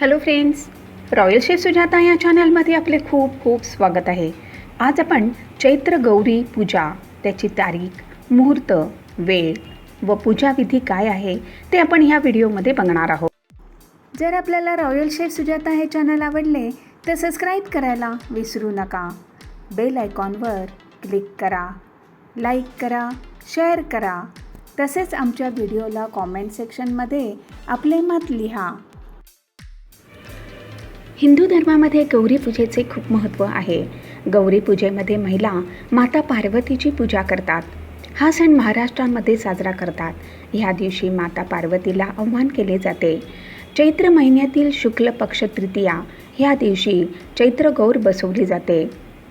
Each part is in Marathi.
Hello friends royal chef Sujata या चॅनलमध्ये आपले खूप खूप स्वागत आहे. आज आपण चैत्र गौरी पूजा त्याची तारीख मुहूर्त वेळ व पूजाविधी काय आहे ते आपण ह्या व्हिडिओमध्ये बघणार आहोत. जर आपल्याला रॉयल शेफ सुजाता हे चॅनल आवडले तर सबस्क्राईब करायला विसरू नका. बेल आयकॉनवर क्लिक करा लाईक करा शेअर करा. तसेच आमच्या व्हिडिओला कॉमेंट सेक्शनमध्ये आपले मत लिहा. हिंदू धर्मामध्ये गौरी पूजेचे खूप महत्त्व आहे. गौरी पूजेमध्ये महिला माता पार्वतीची पूजा करतात. हा सण महाराष्ट्रामध्ये साजरा करतात. ह्या दिवशी माता पार्वतीला आव्हान केले जाते. चैत्र महिन्यातील शुक्ल पक्ष तृतीया ह्या दिवशी चैत्र गौर बसवली जाते.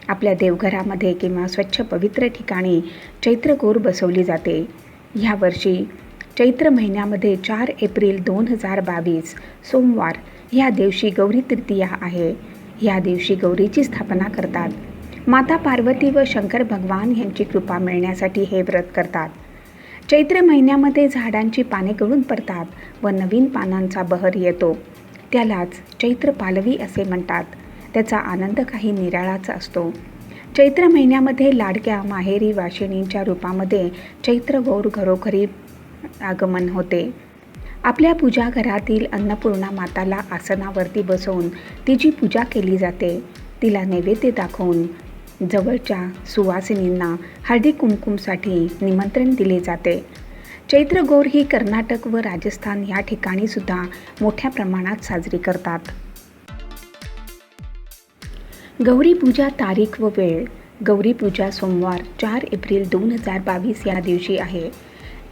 आपल्या देवघरामध्ये किंवा स्वच्छ पवित्र ठिकाणी चैत्र गौर बसवली जाते. ह्या वर्षी चैत्र महिन्यामध्ये चार एप्रिल दोन हजार बावीस सोमवार. ह्या दिवशी गौरी तृतीया आहे. ह्या दिवशी गौरीची स्थापना करतात. माता पार्वती व शंकर भगवान यांची कृपा मिळण्यासाठी हे व्रत करतात. चैत्र महिन्यामध्ये झाडांची पाने गळून पडतात व नवीन पानांचा बहर येतो. त्यालाच चैत्र पालवी असे म्हणतात. त्याचा आनंद काही निराळाच असतो. चैत्र महिन्यामध्ये लाडक्या माहेरी वाशिणींच्या रूपामध्ये चैत्र गौर घरोघरी आगमन होते. आपल्या पूजा घरातील अन्नपूर्णा माताला आसनावरती बसवून तिची पूजा केली जाते. तिला नैवेद्य दाखवून जवळच्या सुवासिनींना हळदी कुमकुमसाठी निमंत्रण दिले जाते. चैत्र गौर ही कर्नाटक व राजस्थान या ठिकाणी सुद्धा मोठ्या प्रमाणात साजरी करतात. गौरी पूजा तारीख व वेळ. गौरी पूजा सोमवार चार एप्रिल दोन हजार बावीस या दिवशी आहे.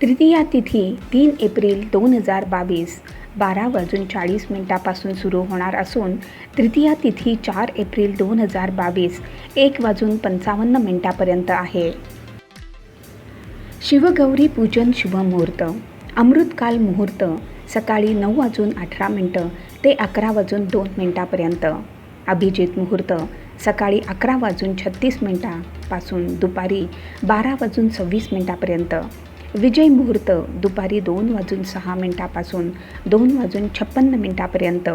तृतीया तिथी तीन एप्रिल दोन हजार बावीस बारा वाजून चाळीस मिनिटापासून सुरू होणार असून तृतीया तिथी चार एप्रिल दोन हजार बावीस एक वाजून पंचावन्न मिनिटापर्यंत आहे. शिवगौरी पूजन शुभमुहूर्त अमृतकाल मुहूर्त सकाळी नऊ वाजून अठरा मिनटं ते अकरा वाजून दोन मिनटापर्यंत. अभिजित मुहूर्त सकाळी अकरा वाजून छत्तीस मिनटापासून दुपारी बारा वाजून सव्वीस मिनटापर्यंत. विजय मुहूर्त दुपारी दोन वाजून सहा मिनटापासून दोन वाजून छप्पन्न मिनटापर्यंत.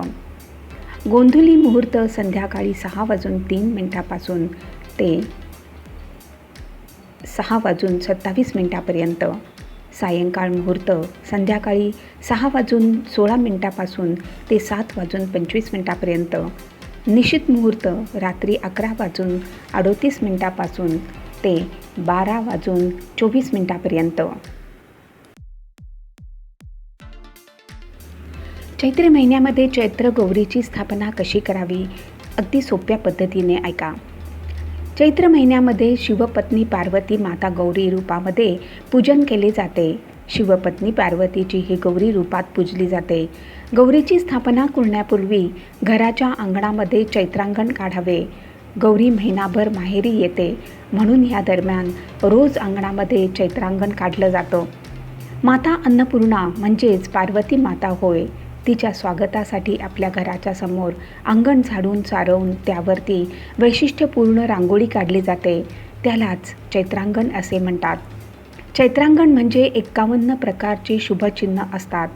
गोंधुली मुहूर्त संध्याकाळी सहा वाजून तीन मिनटापासून ते सहा वाजून सत्तावीस मिनटापर्यंत. सायंकाळ मुहूर्त संध्याकाळी सहा वाजून सोळा मिनटापासून ते सात वाजून पंचवीस मिनटापर्यंत. निश्चित मुहूर्त रात्री अकरा वाजून अडोतीस मिनटापासून ते बारा वाजून चोवीस मिनिटापर्यंत. चैत्र महिन्यामध्ये चैत्र गौरीची स्थापना कशी करावी? अगदी सोप्या पद्धतीने ऐका. चैत्र महिन्यामध्ये शिवपत्नी पार्वती माता गौरी रूपामध्ये पूजन केले जाते. शिवपत्नी पार्वतीची ही गौरी रूपात पूजली जाते. गौरीची स्थापना करण्यापूर्वी घराच्या अंगणामध्ये चैत्रांगण काढावे. गौरी महिनाभर माहेरी येते म्हणून या दरम्यान रोज अंगणामध्ये चैत्रांगण काढलं जातं. माता अन्नपूर्णा म्हणजेच पार्वती माता होय. तिच्या स्वागतासाठी आपल्या घराच्या समोर अंगण झाडून सारवून त्यावरती वैशिष्ट्यपूर्ण रांगोळी काढली जाते. त्यालाच चैत्रांगण असे म्हणतात. चैत्रांगण म्हणजे एक्कावन्न प्रकारची शुभचिन्ह असतात.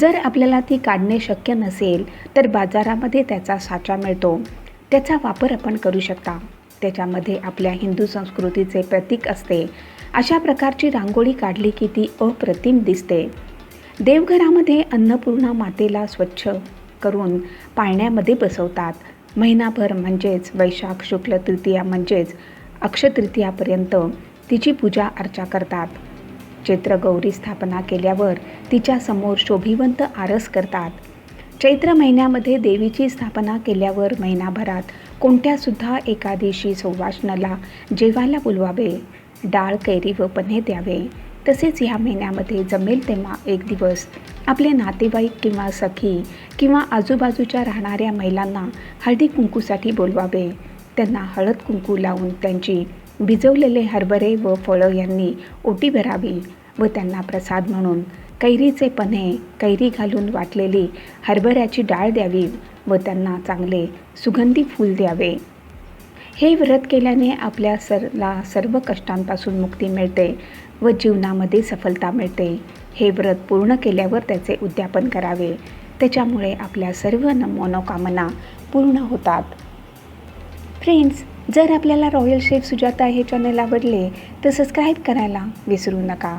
जर आपल्याला ती काढणे शक्य नसेल तर बाजारामध्ये त्याचा साचा मिळतो. त्याचा वापर आपण करू शकता. त्याच्यामध्ये आपल्या हिंदू संस्कृतीचे प्रतीक असते. अशा प्रकारची रांगोळी काढली की ती अप्रतिम दिसते. देवघरामध्ये अन्नपूर्णा मातेला स्वच्छ करून पाळण्यामध्ये बसवतात. महिनाभर म्हणजेच वैशाख शुक्ल तृतीया म्हणजेच अक्षतृतीयापर्यंत तिची पूजा अर्चा करतात. चैत्रगौरी स्थापना केल्यावर तिच्यासमोर शोभिवंत आरस करतात. चैत्र महिन्यामध्ये देवीची स्थापना केल्यावर महिनाभरात कोणत्यासुद्धा एका दिवशी सौवासनाला जेवायला बोलवावे डाळ कैरी व पन्हे द्यावे. तसेच ह्या महिन्यामध्ये जमेल तेव्हा एक दिवस आपले नातेवाईक किंवा सखी किंवा आजूबाजूच्या राहणाऱ्या महिलांना हळदी कुंकूसाठी बोलवावे. त्यांना हळद कुंकू लावून त्यांची भिजवलेले हरभरे व फळं यांनी ओटी भरावी व त्यांना प्रसाद म्हणून कैरीचे पन्हे कैरी घालून वाटलेली हरभऱ्याची डाळ द्यावी व त्यांना चांगले सुगंधी फूल द्यावे. हे व्रत केल्याने आपल्या सरला सर्व कष्टांपासून मुक्ती मिळते व जीवनामध्ये सफलता मिळते. हे व्रत पूर्ण केल्यावर त्याचे उद्यापन करावे. त्याच्यामुळे आपल्या सर्व न मनोकामना पूर्ण होतात. फ्रेंड्स जर आपल्याला रॉयल शेफ सुजाता हे चॅनल आवडले तर सबस्क्राईब करायला विसरू नका.